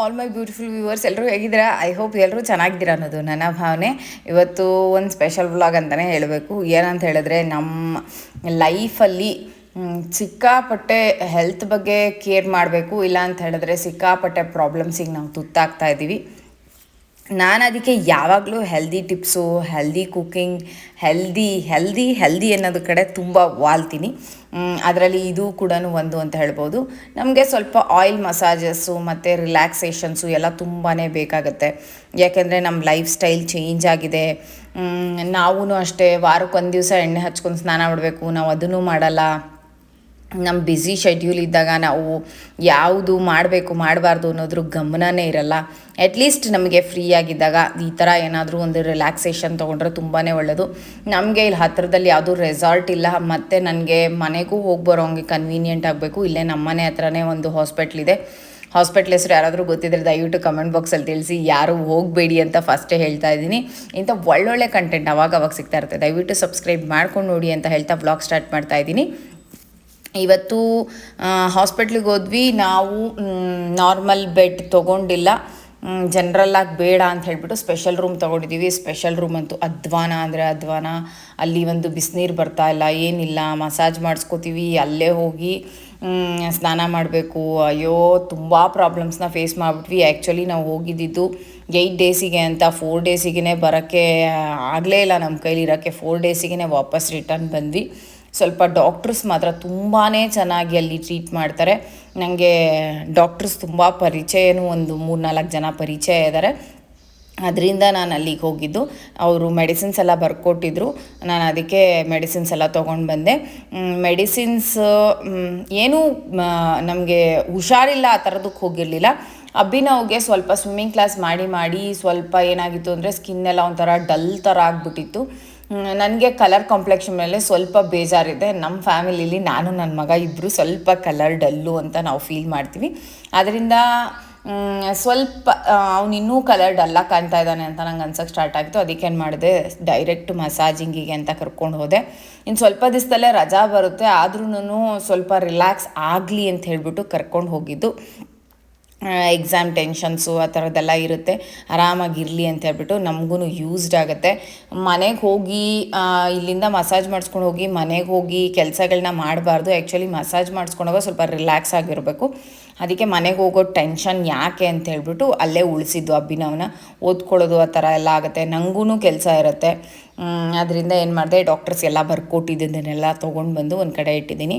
All my beautiful viewers ಎಲ್ಲರೂ ಹೇಗಿದ್ದೀರಾ? I hope ಎಲ್ಲರೂ ಚೆನ್ನಾಗಿದ್ದೀರಾ ಅನ್ನೋದು ನನ್ನ ಭಾವನೆ. ಇವತ್ತು ಒಂದು ಸ್ಪೆಷಲ್ ವ್ಲಾಗ್ ಅಂತಲೇ ಹೇಳಬೇಕು. ಏನಂತ ಹೇಳಿದ್ರೆ ನಮ್ಮ ಲೈಫಲ್ಲಿ ಸಿಕ್ಕಾಪಟ್ಟೆ ಹೆಲ್ತ್ ಬಗ್ಗೆ ಕೇರ್ ಮಾಡಬೇಕು. ಇಲ್ಲ ಅಂತ ಹೇಳಿದ್ರೆ ಸಿಕ್ಕಾಪಟ್ಟೆ ಪ್ರಾಬ್ಲಮ್ಸಿಗೆ ನಾವು ತುತ್ತಾಗ್ತಾ ಇದ್ದೀವಿ. ನಾನು ಅದಕ್ಕೆ ಯಾವಾಗಲೂ healthy tips healthy cooking healthy healthy healthy ಅನ್ನೋದು ಕಡೆ ತುಂಬ ವಾಲ್ತೀನಿ. ಅದರಲ್ಲಿ ಇದು ಕೂಡ ಒಂದು ಅಂತ ಹೇಳ್ಬೋದು. ನಮಗೆ ಸ್ವಲ್ಪ ಆಯಿಲ್ ಮಸಾಜಸ್ಸು ಮತ್ತು ರಿಲ್ಯಾಕ್ಸೇಷನ್ಸು ಎಲ್ಲ ತುಂಬಾ ಬೇಕಾಗುತ್ತೆ. ಯಾಕೆಂದರೆ ನಮ್ಮ ಲೈಫ್ ಸ್ಟೈಲ್ ಚೇಂಜ್ ಆಗಿದೆ ನಾವೂ ಅಷ್ಟೇ ವಾರಕ್ಕೊಂದು ದಿವಸ ಎಣ್ಣೆ ಹಚ್ಕೊಂಡು ಸ್ನಾನ ಮಾಡಬೇಕು, ನಾವು ಅದನ್ನು ಮಾಡಲ್ಲ. ನಮ್ಮ ಬ್ಯುಸಿ ಶೆಡ್ಯೂಲ್ ಇದ್ದಾಗ ನಾವು ಯಾವುದು ಮಾಡಬೇಕು, ಮಾಡಬಾರ್ದು ಅನ್ನೋದ್ರ ಗಮನನೇ ಇರಲ್ಲ. ಅಟ್ಲೀಸ್ಟ್ ನಮಗೆ ಫ್ರೀ ಆಗಿದ್ದಾಗ ಈ ಥರ ಏನಾದರೂ ಒಂದು ರಿಲ್ಯಾಕ್ಸೇಷನ್ ತೊಗೊಂಡ್ರೆ ತುಂಬಾ ಒಳ್ಳೆಯದು ನಮಗೆ ಇಲ್ಲಿ ಹತ್ತಿರದಲ್ಲಿ ಯಾವುದೂ ರೆಸಾರ್ಟ್ ಇಲ್ಲ, ಮತ್ತು ನನಗೆ ಮನೆಗೂ ಹೋಗಿ ಬರೋಂಗೆ ಕನ್ವೀನಿಯೆಂಟ್ ಆಗಬೇಕು. ಇಲ್ಲೇ ನಮ್ಮ ಮನೆ ಹತ್ರನೇ ಒಂದು ಹಾಸ್ಪಿಟ್ಲ್ ಇದೆ. ಹಾಸ್ಪಿಟ್ಲ್ ಹೆಸರು ಯಾರಾದರೂ ಗೊತ್ತಿದ್ರೆ ದಯವಿಟ್ಟು ಕಮೆಂಟ್ ಬಾಕ್ಸಲ್ಲಿ ತಿಳಿಸಿ, ಯಾರು ಹೋಗಬೇಡಿ ಅಂತ ಫಸ್ಟೇ ಹೇಳ್ತಾ ಇದ್ದೀನಿ. ಇಂಥ ಒಳ್ಳೊಳ್ಳೆ ಕಂಟೆಂಟ್ ಅವಾಗ ಅವಾಗ ಸಿಗ್ತಾ ಇರುತ್ತೆ. ದಯವಿಟ್ಟು ಸಬ್ಸ್ಕ್ರೈಬ್ ಮಾಡ್ಕೊಂಡು ನೋಡಿ ಅಂತ ಹೇಳ್ತಾ ವ್ಲಾಗ್ ಸ್ಟಾರ್ಟ್ ಮಾಡ್ತಾ ಇದ್ದೀನಿ. ಇವತ್ತು ಹಾಸ್ಪಿಟ್ಲಿಗೆ ಹೋದ್ವಿ. ನಾವು ನಾರ್ಮಲ್ ಬೆಡ್ ತೊಗೊಂಡಿಲ್ಲ. ಜನ್ರಲ್ಲಾಗಿ ಬೇಡ ಅಂತ ಹೇಳಿಬಿಟ್ಟು ಸ್ಪೆಷಲ್ ರೂಮ್ ತೊಗೊಂಡಿದ್ದೀವಿ ಸ್ಪೆಷಲ್ ರೂಮ್ ಅಂತೂ ಅಧ್ವಾನ ಅಂದರೆ ಅಧ್ವಾನ. ಅಲ್ಲಿ ಒಂದು ಬಿಸಿನೀರು ಬರ್ತಾ ಇಲ್ಲ, ಏನಿಲ್ಲ. ಮಸಾಜ್ ಮಾಡಿಸ್ಕೋತೀವಿ. ಅಲ್ಲೇ ಹೋಗಿ ಸ್ನಾನ ಮಾಡಬೇಕು. ಅಯ್ಯೋ, ತುಂಬ ಪ್ರಾಬ್ಲಮ್ಸ್ನ ಫೇಸ್ ಮಾಡಿಬಿಟ್ವಿ. ಆ್ಯಕ್ಚುಲಿ ನಾವು ಹೋಗಿದ್ದಿದ್ದು ಏಯ್ಟ್ ಡೇಸಿಗೆ ಅಂತ. ಫೋರ್ ಡೇಸಿಗೆ ಬರೋಕ್ಕೆ ಆಗಲೇ ಇಲ್ಲ ನಮ್ಮ ಕೈಲಿ ಇರೋಕ್ಕೆ ಫೋರ್ ಡೇಸಿಗೆ ವಾಪಸ್ ರಿಟರ್ನ್ ಬಂದ್ವಿ. ಸ್ವಲ್ಪ ಡಾಕ್ಟ್ರಸ್ ಮಾತ್ರ ತುಂಬಾ ಚೆನ್ನಾಗಿ ಅಲ್ಲಿ ಟ್ರೀಟ್ ಮಾಡ್ತಾರೆ. ನನಗೆ ಡಾಕ್ಟರ್ಸ್ ತುಂಬ ಪರಿಚಯನೂ ಒಂದು ಮೂರು ನಾಲ್ಕು ಜನ ಪರಿಚಯ ಇದ್ದಾರೆ ಅದರಿಂದ ನಾನು ಅಲ್ಲಿಗೆ ಹೋಗಿದ್ದು. ಅವರು ಮೆಡಿಸಿನ್ಸ್ ಎಲ್ಲ ಬರ್ಕೊಟ್ಟಿದ್ರು. ನಾನು ಅದಕ್ಕೆ ಮೆಡಿಸಿನ್ಸ್ ಎಲ್ಲ ತೊಗೊಂಡು ಬಂದೆ. ಮೆಡಿಸಿನ್ಸ್ ಏನೂ ನಮಗೆ ಹುಷಾರಿಲ್ಲ, ಆ ಥರದಕ್ಕೆ ಹೋಗಿರಲಿಲ್ಲ. ಅಭಿನವ್ಗೆ ಸ್ವಲ್ಪ ಸ್ವಿಮ್ಮಿಂಗ್ ಕ್ಲಾಸ್ ಮಾಡಿ ಮಾಡಿ ಸ್ವಲ್ಪ ಏನಾಗಿತ್ತು ಅಂದರೆ ಸ್ಕಿನ್ ಎಲ್ಲ ಒಂಥರ ಡಲ್ ಥರ ಆಗಿಬಿಟ್ಟಿತ್ತು. ನನಗೆ ಕಲರ್ ಕಾಂಪ್ಲೆಕ್ಷನ್ ಮೇಲೆ ಸ್ವಲ್ಪ ಬೇಜಾರಿದೆ. ನಮ್ಮ ಫ್ಯಾಮಿಲಿಲಿ ನಾನು ನನ್ನ ಮಗ ಇಬ್ಬರು ಸ್ವಲ್ಪ ಕಲರ್ ಡಲ್ಲು ಅಂತ ನಾವು ಫೀಲ್ ಮಾಡ್ತೀವಿ. ಅದರಿಂದ ಸ್ವಲ್ಪ ಅವನಿನ್ನೂ ಕಲರ್ ಡಲ್ಲ ಕಾಣ್ತಾ ಇದ್ದಾನೆ ಅಂತ ನಂಗೆ ಅನ್ಸೋಕ್ಕೆ ಸ್ಟಾರ್ಟ್ ಆಗಿತ್ತು. ಅದಕ್ಕೇನು ಮಾಡಿದೆ ಡೈರೆಕ್ಟ್ ಮಸಾಜಿಂಗಿಗೆ ಅಂತ ಕರ್ಕೊಂಡು ಹೋದೆ. ಇನ್ನು ಸ್ವಲ್ಪ ದಿವಸದಲ್ಲೇ ರಜಾ ಬರುತ್ತೆ. ಆದ್ರೂ ಸ್ವಲ್ಪ ರಿಲ್ಯಾಕ್ಸ್ ಆಗಲಿ ಅಂತ ಹೇಳಿಬಿಟ್ಟು ಕರ್ಕೊಂಡು ಹೋಗಿದ್ದು. ಎಕ್ಸಾಮ್ ಟೆನ್ಷನ್ಸು ಆ ಥರದ್ದೆಲ್ಲ ಇರುತ್ತೆ. ಆರಾಮಾಗಿರಲಿ ಅಂತ ಹೇಳ್ಬಿಟ್ಟು ನಮಗೂ ಯೂಸ್ಡ್ ಆಗುತ್ತೆ. ಮನೆಗೆ ಹೋಗಿ ಇಲ್ಲಿಂದ ಮಸಾಜ್ ಮಾಡಿಸ್ಕೊಂಡು ಹೋಗಿ ಮನೆಗೆ ಹೋಗಿ ಕೆಲಸಗಳನ್ನ ಮಾಡಬಾರ್ದು. ಆ್ಯಕ್ಚುಲಿ ಮಸಾಜ್ ಮಾಡಿಸ್ಕೊಂಡಾಗ ಸ್ವಲ್ಪ ರಿಲ್ಯಾಕ್ಸ್ ಆಗಿರಬೇಕು. ಅದಕ್ಕೆ ಮನೆಗೆ ಹೋಗೋ ಟೆನ್ಷನ್ ಯಾಕೆ ಅಂತ ಹೇಳ್ಬಿಟ್ಟು ಅಲ್ಲೇ ಉಳಿಸಿದ್ದು ಅಭಿನವನ. ಓದ್ಕೊಳ್ಳೋದು ಆ ಥರ ಎಲ್ಲ ಆಗುತ್ತೆ. ನನಗೂ ಕೆಲಸ ಇರುತ್ತೆ. ಅದರಿಂದ ಏನು ಮಾಡಿದೆ ಡಾಕ್ಟರ್ಸ್ ಎಲ್ಲ ಬರ್ಕೊಟ್ಟಿದ್ದನ್ನೆಲ್ಲ ತೊಗೊಂಡು ಬಂದು ಒಂದು ಕಡೆ ಇಟ್ಟಿದ್ದೀನಿ.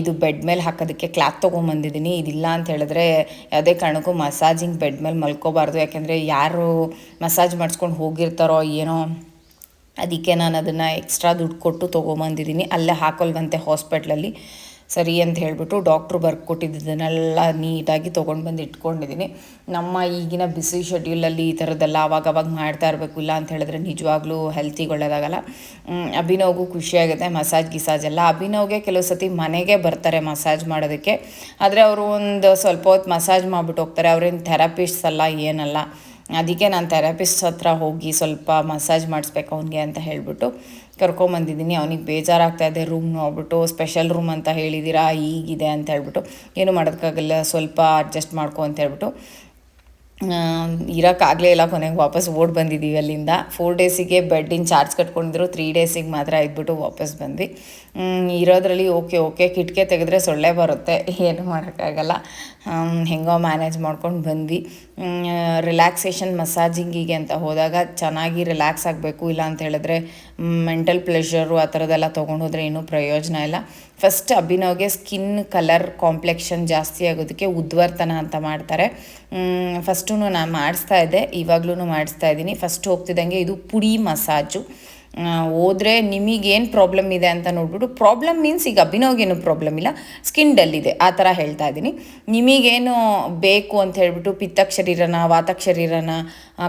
ಇದು ಬೆಡ್ ಮೇಲೆ ಹಾಕೋದಕ್ಕೆ ಕ್ಲಾತ್ ತೊಗೊಂಬಂದಿದ್ದೀನಿ ಇದಿಲ್ಲ ಅಂತ ಹೇಳಿದ್ರೆ ಯಾವುದೇ ಕಾರಣಕ್ಕೂ ಮಸಾಜಿಂಗ್ ಬೆಡ್ ಮೇಲೆ ಮಲ್ಕೋಬಾರ್ದು. ಯಾಕೆಂದರೆ ಯಾರು ಮಸಾಜ್ ಮಾಡಿಸ್ಕೊಂಡು ಹೋಗಿರ್ತಾರೋ ಏನೋ, ಅದಕ್ಕೆ ನಾನು ಅದನ್ನು ಎಕ್ಸ್ಟ್ರಾ ದುಡ್ಡು ಕೊಟ್ಟು ತೊಗೊಂಬಂದಿದ್ದೀನಿ ಅಲ್ಲೇ ಹಾಕೊಲ್ವಂತೆ ಹಾಸ್ಪಿಟ್ಲಲ್ಲಿ ಸರಿ ಅಂತ ಹೇಳಿಬಿಟ್ಟು ಡಾಕ್ಟ್ರು ಬರ್ಕೊಟ್ಟಿದ್ದನ್ನೆಲ್ಲ ನೀಟಾಗಿ ತೊಗೊಂಡು ಬಂದು ಇಟ್ಕೊಂಡಿದ್ದೀನಿ. ನಮ್ಮ ಈಗಿನ ಬಿಸಿ ಶೆಡ್ಯೂಲಲ್ಲಿ ಈ ಥರದ್ದೆಲ್ಲ ಅವಾಗ ಮಾಡ್ತಾ ಇರಬೇಕು, ಇಲ್ಲ ಅಂತ ಹೇಳಿದ್ರೆ ನಿಜವಾಗ್ಲೂ ಹೆಲ್ತಿಗೆ ಒಳ್ಳೆಯದಾಗಲ್ಲ ಅಭಿನವ್ಗೂ ಖುಷಿಯಾಗುತ್ತೆ ಮಸಾಜ್ ಗಿಸಾಜ್ ಎಲ್ಲ. ಅಭಿನವ್ಗೆ ಕೆಲವು ಸತಿ ಮನೆಗೆ ಬರ್ತಾರೆ ಮಸಾಜ್ ಮಾಡೋದಕ್ಕೆ. ಆದರೆ ಅವರು ಒಂದು ಸ್ವಲ್ಪ ಹೊತ್ತು ಮಸಾಜ್ ಮಾಡಿಬಿಟ್ಟು ಹೋಗ್ತಾರೆ, ಅವ್ರೇನು ಥೆರಪಿಸ್ಟ್ಸ್ ಅಲ್ಲ, ಏನಲ್ಲ. ಅದಕ್ಕೆ ನಾನು ಥೆರಪಿಸ್ಟ್ ಹತ್ರ ಹೋಗಿ ಸ್ವಲ್ಪ ಮಸಾಜ್ ಮಾಡಿಸ್ಬೇಕು ಅವನಿಗೆ ಅಂತ ಹೇಳಿಬಿಟ್ಟು ಕರ್ಕೊಂಬಂದಿದ್ದೀನಿ. ಅವನಿಗೆ ಬೇಜಾರಾಗ್ತಾ ಇದೆ ರೂಮ್ ನೋಡ್ಬಿಟ್ಟು ಸ್ಪೆಷಲ್ ರೂಮ್ ಅಂತ ಹೇಳಿದ್ದೀರಾ ಈಗಿದೆ ಅಂತ ಹೇಳ್ಬಿಟ್ಟು, ಏನು ಮಾಡೋದಕ್ಕಾಗಲ್ಲ, ಸ್ವಲ್ಪ ಅಡ್ಜಸ್ಟ್ ಮಾಡ್ಕೊ ಅಂತ ಹೇಳ್ಬಿಟ್ಟು ಇರೋಕ್ಕಾಗಲೇ ಇಲ್ಲ ಕೊನೆಗೆ ವಾಪಸ್ ಓಡ್ ಬಂದಿದ್ದೀವಿ ಅಲ್ಲಿಂದ. ಫೋರ್ ಡೇಸಿಗೆ ಬೆಡ್ಡಿನ ಚಾರ್ಜ್ ಕಟ್ಕೊಂಡಿದ್ರು. ತ್ರೀ ಡೇಸಿಗೆ ಮಾತ್ರ ಇದ್ಬಿಟ್ಟು ವಾಪಸ್ ಬಂದ್ವಿ. ಇರೋದ್ರಲ್ಲಿ ಓಕೆ ಓಕೆ ಕಿಟಕಿ ತೆಗೆದ್ರೆ ಸೊಳ್ಳೆ ಬರುತ್ತೆ. ಏನು ಮಾಡೋಕ್ಕಾಗಲ್ಲ. ಹೆಂಗೋ ಮ್ಯಾನೇಜ್ ಮಾಡ್ಕೊಂಡು ಬಂದ್ವಿ. ರಿಲ್ಯಾಕ್ಸೇಷನ್ ಮಸಾಜಿಂಗಿಗೆ ಅಂತ ಹೋದಾಗ ಚೆನ್ನಾಗಿ ರಿಲ್ಯಾಕ್ಸ್ ಆಗಬೇಕು. ಇಲ್ಲ ಅಂತ ಹೇಳಿದ್ರೆ ಮೆಂಟಲ್ ಪ್ಲೆಷರು ಆ ಥರದ್ದೆಲ್ಲ ತೊಗೊಂಡು ಹೋದರೆ ಏನೂ ಪ್ರಯೋಜನ ಇಲ್ಲ. ಫಸ್ಟ್ ಅಭಿನವ್ಗೆ ಸ್ಕಿನ್ ಕಲರ್ ಕಾಂಪ್ಲೆಕ್ಷನ್ ಜಾಸ್ತಿ ಆಗೋದಕ್ಕೆ ಉದ್ವರ್ತನ ಅಂತ ಮಾಡ್ತಾರೆ. ಫಸ್ಟು ನಾನು ಮಾಡಿಸ್ತಾ ಇದ್ದೆ ಇವಾಗ್ಲೂ ಮಾಡಿಸ್ತಾ ಇದ್ದೀನಿ. ಫಸ್ಟ್ ಹೋಗ್ತಿದ್ದಂಗೆ ಇದು ಪುಡಿ ಮಸಾಜು. ಹೋದರೆ ನಿಮಗೇನು ಪ್ರಾಬ್ಲಮ್ ಇದೆ ಅಂತ ನೋಡ್ಬಿಟ್ಟು ಪ್ರಾಬ್ಲಮ್ ಮೀನ್ಸ್ ಈಗ ಅಭಿನವ್ಗೇನು ಪ್ರಾಬ್ಲಮ್ ಇಲ್ಲ ಸ್ಕಿನ್ ಡಲ್ ಇದೆ ಆ ಥರ ಹೇಳ್ತಾ ಇದ್ದೀನಿ. ನಿಮಗೇನು ಬೇಕು ಅಂತ ಹೇಳ್ಬಿಟ್ಟು ಪಿತ್ತಕ್ ಶರೀರನ ವಾತಕ್ ಶರೀರನ ಆ,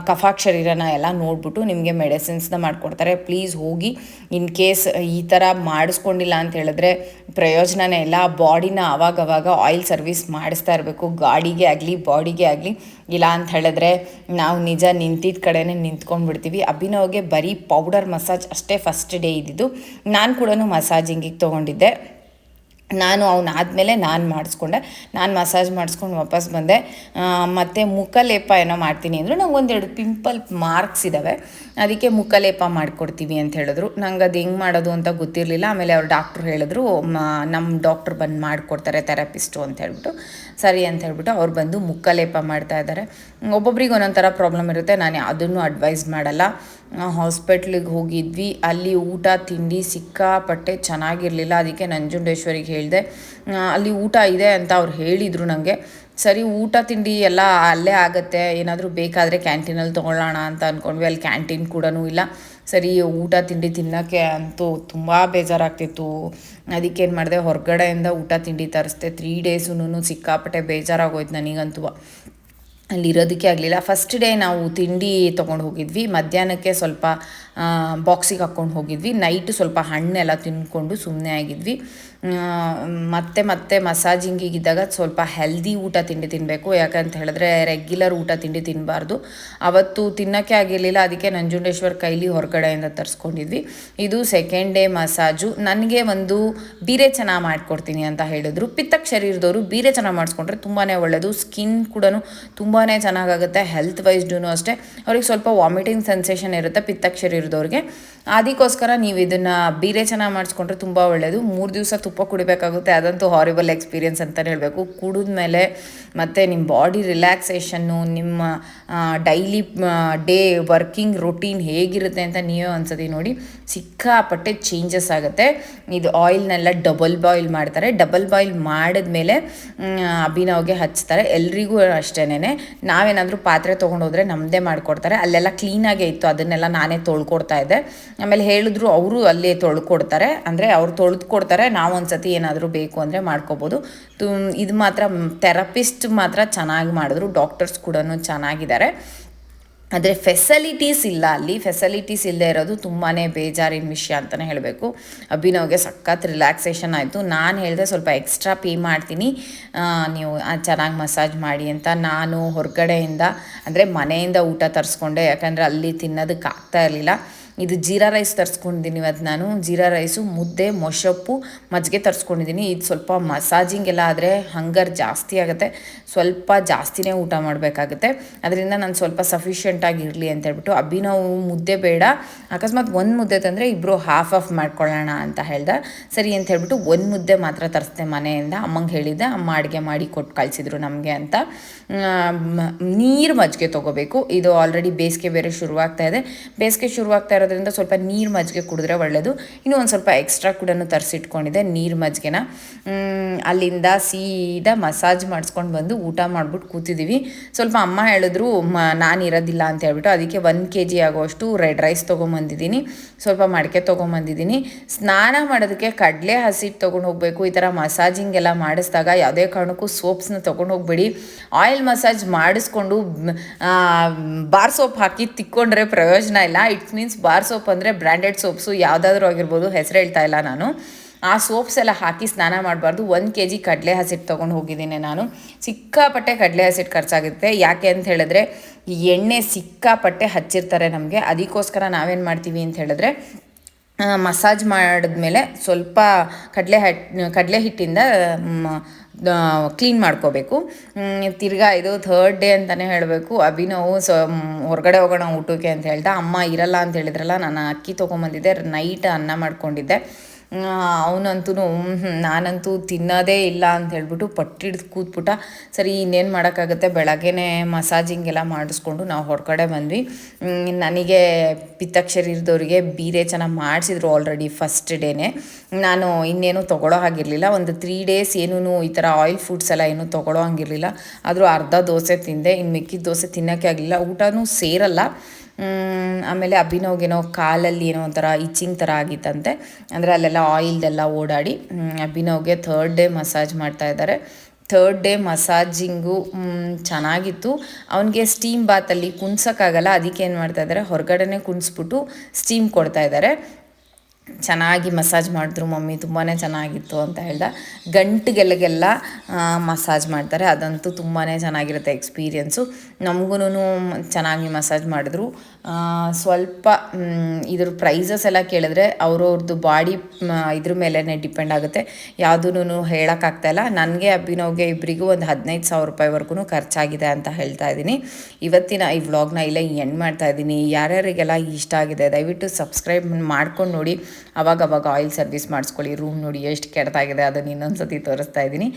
ಕಫಾಕ್ ಶರೀರನ ಎಲ್ಲ ನೋಡಿಬಿಟ್ಟು ನಿಮಗೆ ಮೆಡಿಸಿನ್ಸ್ನ ಮಾಡಿಕೊಡ್ತಾರೆ. ಪ್ಲೀಸ್ ಹೋಗಿ ಇನ್ ಕೇಸ್ ಈ ಥರ ಮಾಡಿಸ್ಕೊಂಡಿಲ್ಲ ಅಂತ ಹೇಳಿದ್ರೆ ಪ್ರಯೋಜನನೇ ಇಲ್ಲ. ಬಾಡಿನ ಆವಾಗವಾಗ ಆಯಿಲ್ ಸರ್ವಿಸ್ ಮಾಡಿಸ್ತಾ ಇರಬೇಕು. ಗಾಡಿಗೆ ಆಗಲಿ ಬಾಡಿಗೆ ಆಗಲಿ. ಇಲ್ಲ ಅಂತ ಹೇಳಿದ್ರೆ ನಾವು ನಿಜ ನಿಂತಿದ್ದ ಕಡೆಯೇ ನಿಂತ್ಕೊಂಡ್ಬಿಡ್ತೀವಿ. ಅಭಿನವ್ಗೆ ಬರೀ ಪೌಡರ್ ಮಸಾಜ್ ಅಷ್ಟೇ ಫಸ್ಟ್ ಡೇ ಇದ್ದಿದ್ದು. ನಾನು ಕೂಡ ಮಸಾಜಿಂಗಿಗೆ ತೊಗೊಂಡಿದ್ದೆ. ನಾನು ಅವನು ಆದಮೇಲೆ ನಾನು ಮಾಡಿಸ್ಕೊಂಡೆ. ನಾನು ಮಸಾಜ್ ಮಾಡಿಸ್ಕೊಂಡು ವಾಪಸ್ ಬಂದೆ. ಮತ್ತು ಮುಖಲೇಪ ಏನೋ ಮಾಡ್ತೀನಿ ಅಂದರು. ನಂಗೆ ಒಂದೆರಡು ಪಿಂಪಲ್ ಮಾರ್ಕ್ಸ್ ಇದ್ದಾವೆ ಅದಕ್ಕೆ ಮುಖಲೇಪ ಮಾಡಿಕೊಡ್ತೀವಿ ಅಂತ ಹೇಳಿದ್ರು. ನಂಗೆ ಅದು ಹೆಂಗೆ ಮಾಡೋದು ಅಂತ ಗೊತ್ತಿರಲಿಲ್ಲ. ಆಮೇಲೆ ಅವ್ರು ಡಾಕ್ಟ್ರು ಹೇಳಿದ್ರು ನಮ್ಮ ಡಾಕ್ಟ್ರು ಬಂದು ಮಾಡಿಕೊಡ್ತಾರೆ ಥೆರಪಿಸ್ಟು ಅಂತ ಹೇಳ್ಬಿಟ್ಟು. ಸರಿ ಅಂತ ಹೇಳ್ಬಿಟ್ಟು ಅವ್ರು ಬಂದು ಮುಕ್ಕಲೇಪ ಮಾಡ್ತಾ ಇದ್ದಾರೆ. ಒಬ್ಬೊಬ್ರಿಗೆ ಒಂದೊಂದು ಥರ ಪ್ರಾಬ್ಲಮ್ ಇರುತ್ತೆ. ನಾನು ಅದನ್ನು ಅಡ್ವೈಸ್ ಮಾಡಲ್ಲ. ಹಾಸ್ಪಿಟ್ಲಿಗೆ ಹೋಗಿದ್ವಿ. ಅಲ್ಲಿ ಊಟ, ತಿಂಡಿ ಸಿಕ್ಕಾಪಟ್ಟೆ ಚೆನ್ನಾಗಿರಲಿಲ್ಲ. ಅದಕ್ಕೆ ನಂಜುಂಡೇಶ್ವರಿಗೆ ಹೇಳಿದೆ. ಅಲ್ಲಿ ಊಟ ಇದೆ ಅಂತ ಅವ್ರು ಹೇಳಿದರು ನನಗೆ ಸರಿ, ಊಟ ತಿಂಡಿ ಎಲ್ಲ ಅಲ್ಲೇ ಆಗುತ್ತೆ, ಏನಾದರೂ ಬೇಕಾದರೆ ಕ್ಯಾಂಟೀನಲ್ಲಿ ತೊಗೊಳ್ಳೋಣ ಅಂತ ಅಂದ್ಕೊಂಡ್ವಿ ಅಲ್ಲಿ ಕ್ಯಾಂಟೀನ್ ಕೂಡ ಇಲ್ಲ. ಸರಿ, ಊಟ ತಿಂಡಿ ತಿನ್ನೋಕ್ಕೆ ಅಂತೂ ತುಂಬ ಬೇಜಾರಾಗ್ತಿತ್ತು. ಅದಕ್ಕೆ ಏನು ಮಾಡಿದೆ, ಹೊರಗಡೆಯಿಂದ ಊಟ ತಿಂಡಿ ತರಿಸ್ದೆ ತ್ರೀ ಡೇಸೂ ಸಿಕ್ಕಾಪಟ್ಟೆ ಬೇಜಾರಾಗೋಯ್ತು ನನಗಂತೂ. ಅಲ್ಲಿ ಇರೋದಕ್ಕೆ ಆಗಲಿಲ್ಲ. ಫಸ್ಟ್ ಡೇ ನಾವು ತಿಂಡಿ ತೊಗೊಂಡು ಹೋಗಿದ್ವಿ. ಮಧ್ಯಾಹ್ನಕ್ಕೆ ಸ್ವಲ್ಪ ಬಾಕ್ಸಿಗೆ ಹಾಕ್ಕೊಂಡು ಹೋಗಿದ್ವಿ. ನೈಟ್ ಸ್ವಲ್ಪ ಹಣ್ಣೆಲ್ಲ ತಿಂದ್ಕೊಂಡು ಸುಮ್ಮನೆ ಆಗಿದ್ವಿ. ಮತ್ತೆ ಮತ್ತೆ ಮಸಾಜಿಂಗಿಗಿದ್ದಾಗ ಸ್ವಲ್ಪ ಹೆಲ್ದಿ ಊಟ ತಿಂಡಿ ತಿನ್ನಬೇಕು ಯಾಕಂತ ಹೇಳಿದ್ರೆ ರೆಗ್ಯುಲರ್ ಊಟ ತಿಂಡಿ ತಿನ್ನಬಾರ್ದು ಅವತ್ತು ತಿನ್ನೋಕ್ಕೆ ಆಗಿರಲಿಲ್ಲ. ಅದಕ್ಕೆ ನಂಜುಂಡೇಶ್ವರ್ ಕೈಲಿ ಹೊರಗಡೆಯಿಂದ ತರಿಸ್ಕೊಂಡಿದ್ವಿ. ಇದು ಸೆಕೆಂಡ್ ಡೇ ಮಸಾಜು ನನಗೆ ಒಂದು ಬೀರೆ ಚೆನ್ನಾಗಿ ಮಾಡಿಕೊಡ್ತೀನಿ ಅಂತ ಹೇಳಿದ್ರು. ಪಿತ್ತಕ್ಕೆ ಶರೀರದವರು ಬೀರೆ ಚೆನ್ನಾಗಿ ಮಾಡಿಸ್ಕೊಂಡ್ರೆ ತುಂಬಾ ಒಳ್ಳೆಯದು ಸ್ಕಿನ್ ಕೂಡ ತುಂಬಾ ಚೆನ್ನಾಗಾಗುತ್ತೆ. ಹೆಲ್ತ್ ವೈಸ್ಡೂ ಅಷ್ಟೇ. ಅವ್ರಿಗೆ ಸ್ವಲ್ಪ ವಾಮಿಟಿಂಗ್ ಸೆನ್ಸೇಷನ್ ಇರುತ್ತೆ. ಪಿತ್ತಕ್ಕೆ ಶರೀರದವ್ರಿಗೆ ಅದಕ್ಕೋಸ್ಕರ ನೀವು ಇದನ್ನು ಬೀರೆ ಚೆನ್ನಾಗಿ ಮಾಡಿಸ್ಕೊಂಡ್ರೆ ತುಂಬ ಒಳ್ಳೆಯದು ಮೂರು ದಿವಸ ತುಪ್ಪ ಕುಡಿಬೇಕಾಗುತ್ತೆ. ಅದಂತೂ ಹಾರಿಬಲ್ ಎಕ್ಸ್ಪೀರಿಯನ್ಸ್ ಅಂತಲೇ ಹೇಳಬೇಕು. ಕುಡಿದ್ಮೇಲೆ ಮತ್ತು ನಿಮ್ಮ ಬಾಡಿ ರಿಲ್ಯಾಕ್ಸೇಷನ್ನು ನಿಮ್ಮ ಡೈಲಿ ಡೇ ವರ್ಕಿಂಗ್ ರೊಟೀನ್ ಹೇಗಿರುತ್ತೆ ಅಂತ ನೀವೇ ಒಂದ್ಸತಿ ನೋಡಿ. ಸಿಕ್ಕಾಪಟ್ಟೆ ಚೇಂಜಸ್ ಆಗುತ್ತೆ. ಇದು ಆಯಿಲ್ನೆಲ್ಲ ಡಬಲ್ ಬಾಯ್ಲ್ ಮಾಡ್ತಾರೆ. ಡಬಲ್ ಬಾಯ್ಲ್ ಮಾಡಿದ್ಮೇಲೆ ಅಭಿನವ್ಗೆ ಹಚ್ತಾರೆ. ಎಲ್ರಿಗೂ ಅಷ್ಟೇನೆ ನಾವೇನಾದರೂ ಪಾತ್ರೆ ತೊಗೊಂಡೋದ್ರೆ ನಮ್ಮದೇ ಮಾಡಿಕೊಡ್ತಾರೆ. ಅಲ್ಲೆಲ್ಲ ಕ್ಲೀನಾಗೇ ಇತ್ತು. ಅದನ್ನೆಲ್ಲ ನಾನೇ ತೊಳ್ಕೊಡ್ತಾ ಇದ್ದೆ. ಆಮೇಲೆ ಹೇಳಿದ್ರು ಅವರು ಅಲ್ಲೇ ತೊಳ್ಕೊಡ್ತಾರೆ. ಅಂದರೆ ಅವ್ರು ತೊಳೆದು ಕೊಡ್ತಾರೆ ನಾವು ಒಂದ್ಸತಿ ಏನಾದರೂ ಬೇಕು ಅಂದರೆ ಮಾಡ್ಕೋಬೋದು. ಇದು ಮಾತ್ರ ಥೆರಪಿಸ್ಟ್ ಮಾತ್ರ ಚೆನ್ನಾಗಿ ಮಾಡಿದ್ರು. ಡಾಕ್ಟರ್ಸ್ ಕೂಡ ಚೆನ್ನಾಗಿದ್ದಾರೆ ಆದರೆ ಫೆಸಿಲಿಟೀಸ್ ಇಲ್ಲ ಅಲ್ಲಿ. ಫೆಸಿಲಿಟೀಸ್ ಇಲ್ಲದೆ ಇರೋದು ತುಂಬಾ ಬೇಜಾರಿನ ವಿಷಯ ಅಂತಲೇ ಹೇಳಬೇಕು. ಅಭಿನವ್ಗೆ ಸಖತ್ ರಿಲ್ಯಾಕ್ಸೇಷನ್ ಆಯಿತು. ನಾನು ಹೇಳಿದೆ ಸ್ವಲ್ಪ ಎಕ್ಸ್ಟ್ರಾ ಪೇ ಮಾಡ್ತೀನಿ. ನೀವು ಚೆನ್ನಾಗಿ ಮಸಾಜ್ ಮಾಡಿ ಅಂತ ನಾನು ಹೊರಗಡೆಯಿಂದ, ಅಂದರೆ ಮನೆಯಿಂದ ಊಟ ತರಿಸ್ಕೊಂಡೆ. ಯಾಕಂದರೆ ಅಲ್ಲಿ ತಿನ್ನೋದಕ್ಕೆ ಆಗ್ತಾ ಇರಲಿಲ್ಲ. ಇದು ಜೀರಾ ರೈಸ್ ತರಿಸ್ಕೊಂಡಿದ್ದೀನಿ ಇವತ್ತು ನಾನು. ಜೀರಾ ರೈಸು, ಮುದ್ದೆ ಮೊಸಪ್ಪು ಮಜ್ಜಿಗೆ ತರಿಸ್ಕೊಂಡಿದ್ದೀನಿ. ಇದು ಸ್ವಲ್ಪ ಮಸಾಜಿಂಗ್ ಎಲ್ಲ ಆದರೆ ಹಂಗರ್ ಜಾಸ್ತಿ ಆಗುತ್ತೆ. ಸ್ವಲ್ಪ ಜಾಸ್ತಿನೇ ಊಟ ಮಾಡಬೇಕಾಗುತ್ತೆ. ಅದರಿಂದ ನಾನು ಸ್ವಲ್ಪ ಸಫಿಷಿಯೆಂಟಾಗಿ ಇರಲಿ ಅಂತ ಹೇಳ್ಬಿಟ್ಟು ಅಭಿನವ್ ಮುದ್ದೆ ಬೇಡ. ಅಕಸ್ಮಾತ್ ಒಂದು ಮುದ್ದೆ ತಂದರೆ ಇಬ್ಬರು ಹಾಫ್ ಆಫ್ ಮಾಡ್ಕೊಳ್ಳೋಣ ಅಂತ ಹೇಳ್ದೆ. ಸರಿ ಅಂತ ಹೇಳ್ಬಿಟ್ಟು ಒಂದು ಮುದ್ದೆ ಮಾತ್ರ ತರಿಸ್ದೆ ಮನೆಯಿಂದ. ಅಮ್ಮಂಗೆ ಹೇಳಿದ್ದೆ. ಅಮ್ಮ ಅಡುಗೆ ಮಾಡಿ ಕೊಟ್ಟು ಕಳಿಸಿದ್ರು ನಮಗೆ ಅಂತ. ನೀರು ಮಜ್ಜಿಗೆ ತೊಗೋಬೇಕು. ಇದು ಆಲ್ರೆಡಿ ಬೇಸಿಗೆ ಬೇರೆ ಶುರುವಾಗ್ತಾ ಇದೆ. ಬೇಸಿಗೆ ಶುರುವಾಗ್ತಾ ಇರೋದ್ರಿಂದ ಸ್ವಲ್ಪ ನೀರು ಮಜ್ಜಿಗೆ ಕುಡಿದ್ರೆ ಒಳ್ಳೆಯದು ಇನ್ನೂ ಒಂದು ಸ್ವಲ್ಪ ಎಕ್ಸ್ಟ್ರಾ ಕೂಡ ತರಿಸಿಟ್ಕೊಂಡಿದ್ದೆ ನೀರು ಮಜ್ಜಿಗೆನ. ಅಲ್ಲಿಂದ ಸೀದಾ ಮಸಾಜ್ ಮಾಡಿಸ್ಕೊಂಡು ಬಂದು ಊಟ ಮಾಡ್ಬಿಟ್ಟು ಕೂತಿದ್ದೀವಿ ಸ್ವಲ್ಪ ಅಮ್ಮ ಹೇಳಿದ್ರು, ಮ, ನಾನು ಇರೋದಿಲ್ಲ ಅಂತ ಹೇಳ್ಬಿಟ್ಟು. ಅದಕ್ಕೆ ಒಂದು ಕೆ ಜಿ ಆಗೋಷ್ಟು ರೆಡ್ ರೈಸ್ ತೊಗೊಂಬಂದಿದ್ದೀನಿ. ಸ್ವಲ್ಪ ಮಡಿಕೆ ತೊಗೊಂಬಂದಿದ್ದೀನಿ. ಸ್ನಾನ ಮಾಡೋದಕ್ಕೆ ಕಡಲೆ ಹಸಿಟ್ಟು ತೊಗೊಂಡು ಹೋಗಬೇಕು. ಈ ಥರ ಮಸಾಜಿಂಗ್ ಎಲ್ಲ ಮಾಡಿಸಿದಾಗ ಯಾವುದೇ ಕಾರಣಕ್ಕೂ ಸೋಪ್ಸ್ನ ತೊಗೊಂಡು ಹೋಗಬೇಡಿ. ಆಯಿಲ್ ಮಸಾಜ್ ಮಾಡಿಸ್ಕೊಂಡು ಬಾರ್ ಸೋಪ್ ಹಾಕಿ ತಿಕ್ಕೊಂಡ್ರೆ ಪ್ರಯೋಜನ ಇಲ್ಲ. ಇಟ್ಸ್ ಮೀನ್ಸ್ ಬಾರ್ ಸೋಪ್ ಅಂದರೆ ಬ್ರ್ಯಾಂಡೆಡ್ ಸೋಪ್ಸು ಯಾವುದಾದ್ರೂ ಆಗಿರ್ಬೋದು ಹೆಸರು ಹೇಳ್ತಾ ಇಲ್ಲ ನಾನು. ಆ ಸೋಪ್ಸ್ ಎಲ್ಲ ಹಾಕಿ ಸ್ನಾನ ಮಾಡಬಾರ್ದು. ಒಂದು ಕೆ ಜಿ ಕಡಲೆ ಹಸಿಟ್ಟು ತೊಗೊಂಡು ಹೋಗಿದ್ದೀನಿ ನಾನು. ಸಿಕ್ಕಾಪಟ್ಟೆ ಕಡಲೆ ಹಸಿಟ್ಟು ಖರ್ಚಾಗುತ್ತೆ. ಯಾಕೆ ಅಂತ ಹೇಳಿದ್ರೆ, ಎಣ್ಣೆ ಸಿಕ್ಕಾಪಟ್ಟೆ ಹಚ್ಚಿರ್ತಾರೆ ನಮಗೆ. ಅದಕ್ಕೋಸ್ಕರ ನಾವೇನು ಮಾಡ್ತೀವಿ ಅಂತ ಹೇಳಿದ್ರೆ ಮಸಾಜ್ ಮಾಡಿದ್ಮೇಲೆ ಸ್ವಲ್ಪ ಕಡಲೆ ಹಟ್, ಕಡಲೆ ಹಿಟ್ಟಿಂದ ಕ್ಲೀನ್ ಮಾಡ್ಕೋಬೇಕು. ತಿರ್ಗಾ ಇದು ಥರ್ಡ್ ಡೇ ಅಂತಲೇ ಹೇಳಬೇಕು. ಅಭಿನವು ಸೊ ಹೊರಗಡೆ ಹೋಗೋಣ ಊಟಕ್ಕೆ ಅಂತ ಹೇಳ್ತಾ, ಅಮ್ಮ ಇರಲ್ಲ ಅಂತ ಹೇಳಿದ್ರಲ್ಲ, ನಾನು ಅಕ್ಕಿ ತೊಗೊಂಬಂದಿದ್ದೆ, ನೈಟ್ ಅನ್ನ ಮಾಡ್ಕೊಂಡಿದ್ದೆ. ಅವನಂತೂ ನಾನಂತೂ ತಿನ್ನೋದೇ ಇಲ್ಲ ಅಂತ ಹೇಳ್ಬಿಟ್ಟು ಪಟ್ಟಿಡ್ದು ಕೂತ್ಬಿಟ್ಟ. ಸರಿ, ಇನ್ನೇನು ಮಾಡೋಕ್ಕಾಗುತ್ತೆ? ಬೆಳಗ್ಗೆನೇ ಮಸಾಜಿಂಗ್ ಎಲ್ಲ ಮಾಡಿಸ್ಕೊಂಡು ನಾವು ಹೊರಗಡೆ ಬಂದ್ವಿ. ನನಗೆ ಪಿತ್ತಕ್ಷರೀರದವ್ರಿಗೆ ಬೀರೆ ಚೆನ್ನಾಗಿ ಮಾಡಿಸಿದ್ರು ಆಲ್ರೆಡಿ ಫಸ್ಟ್ ಡೇನೆ. ನಾನು ಇನ್ನೇನು ತೊಗೊಳೋ ಹಾಗಿರಲಿಲ್ಲ. ಒಂದು ತ್ರೀ ಡೇಸ್ ಏನೂ ಈ ಥರ ಆಯಿಲ್ ಫುಡ್ಸ್ ಎಲ್ಲ ಏನೂ ತೊಗೊಳೋ ಹಂಗಿರಲಿಲ್ಲ. ಆದರೂ ಅರ್ಧ ದೋಸೆ ತಿಂದೆ. ಇನ್ನು ಮಿಕ್ಕಿದ ದೋಸೆ ತಿನ್ನೋಕ್ಕೆ ಆಗಲಿಲ್ಲ. ಊಟನೂ ಸೇರಲ್ಲ. ಆಮೇಲೆ ಅಭಿನವ್ಗೇನೋ ಕಾಲಲ್ಲಿ ಏನೋ ಒಂಥರ ಇಚ್ಚಿಂಗ್ ಥರ ಆಗಿತ್ತಂತೆ. ಅಂದರೆ ಅಲ್ಲೆಲ್ಲ ಆಯಿಲ್ದೆಲ್ಲ ಓಡಾಡಿ ಅಭಿನವ್ಗೆ ಥರ್ಡ್ ಡೇ ಮಸಾಜ್ ಮಾಡ್ತಾ ಇದ್ದಾರೆ. ಥರ್ಡ್ ಡೇ ಮಸಾಜಿಂಗು ಚೆನ್ನಾಗಿತ್ತು. ಅವನಿಗೆ ಸ್ಟೀಮ್ ಬಾತಲ್ಲಿ ಕುಣ್ಸೋಕ್ಕಾಗಲ್ಲ, ಅದಕ್ಕೆ ಏನು ಮಾಡ್ತಾ ಇದ್ದಾರೆ, ಹೊರಗಡೆನೇ ಕುಣಿಸ್ಬಿಟ್ಟು ಸ್ಟೀಮ್ ಕೊಡ್ತಾ ಇದ್ದಾರೆ. ಚೆನ್ನಾಗಿ ಮಸಾಜ್ ಮಾಡಿದ್ರು, ಮಮ್ಮಿ ತುಂಬಾ ಚೆನ್ನಾಗಿತ್ತು ಅಂತ ಹೇಳ್ದ. ಗಂಟುಗೆಲ್ಲಗೆಲ್ಲ ಮಸಾಜ್ ಮಾಡ್ತಾರೆ. ಅದಂತೂ ತುಂಬಾ ಚೆನ್ನಾಗಿರುತ್ತೆ ಎಕ್ಸ್ಪೀರಿಯೆನ್ಸು. ನಮಗೂ ಚೆನ್ನಾಗಿ ಮಸಾಜ್ ಮಾಡಿದ್ರು. ಸ್ವಲ್ಪ ಇದ್ರ ಪ್ರೈಸಸ್ ಎಲ್ಲ ಕೇಳಿದ್ರೆ ಅವ್ರವ್ರದ್ದು ಬಾಡಿ ಇದ್ರ ಮೇಲೇ ಡಿಪೆಂಡ್ ಆಗುತ್ತೆ. ಯಾವುದೂ ಹೇಳೋಕ್ಕಾಗ್ತಾಯಿಲ್ಲ ನನಗೆ ಅಭಿನವ್ಗೆ ಇಬ್ಬರಿಗೂ ಒಂದು ಹದಿನೈದು ಸಾವಿರ ರೂಪಾಯಿವರೆಗೂ ಖರ್ಚಾಗಿದೆ ಅಂತ ಹೇಳ್ತಾ ಇದ್ದೀನಿ. ಇವತ್ತಿನ ಈ ವ್ಲಾಗ್ನ ಇಲ್ಲೇ ಎಂಡ್ ಮಾಡ್ತಾ ಇದ್ದೀನಿ. ಯಾರ್ಯಾರಿಗೆಲ್ಲ ಇಷ್ಟ ಆಗಿದೆ, ದಯವಿಟ್ಟು ಸಬ್ಸ್ಕ್ರೈಬ್ ಮಾಡ್ಕೊಂಡು ನೋಡಿ. ಅವಾಗ ಅವಾಗ ಆಯಿಲ್ ಸರ್ವಿಸ್ ಮಾಡಿಸ್ಕೊಳ್ಳಿ ರೂಮ್ ನೋಡಿ ಎಷ್ಟು ಕೆಡ್ತಾಗಿದೆ ಅದನ್ನು ಇನ್ನೊಂದು ಸತಿ ತೋರಿಸ್ತಾ ಇದ್ದೀನಿ.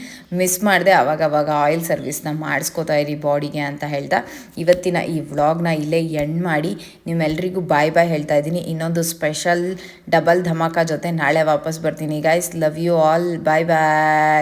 ಮಿಸ್ ಮಾಡಿದೆ ಅವಾಗವಾಗ ಅವಾಗ ಆಯಿಲ್ ಸರ್ವಿಸ್ನ ಮಾಡಿಸ್ಕೋತಾ ಇರಿ ಬಾಡಿಗೆ ಅಂತ ಹೇಳ್ತಾ ಇವತ್ತಿನ ಈ ವ್ಲಾಗ್ನ ಇಲ್ಲೇ ಎಂಡ್ ಮಾಡಿ ನಿಮ್ಮೆಲ್ಲರಿಗೂ ಬಾಯ್ ಬಾಯ್ ಹೇಳ್ತಾ ಇದ್ದೀನಿ. ಇನ್ನೊಂದು ಸ್ಪೆಷಲ್ ಡಬಲ್ ಧಮಾಕ ಜೊತೆ ನಾಳೆ ವಾಪಸ್ ಬರ್ತೀನಿ. Guys love you all bye bye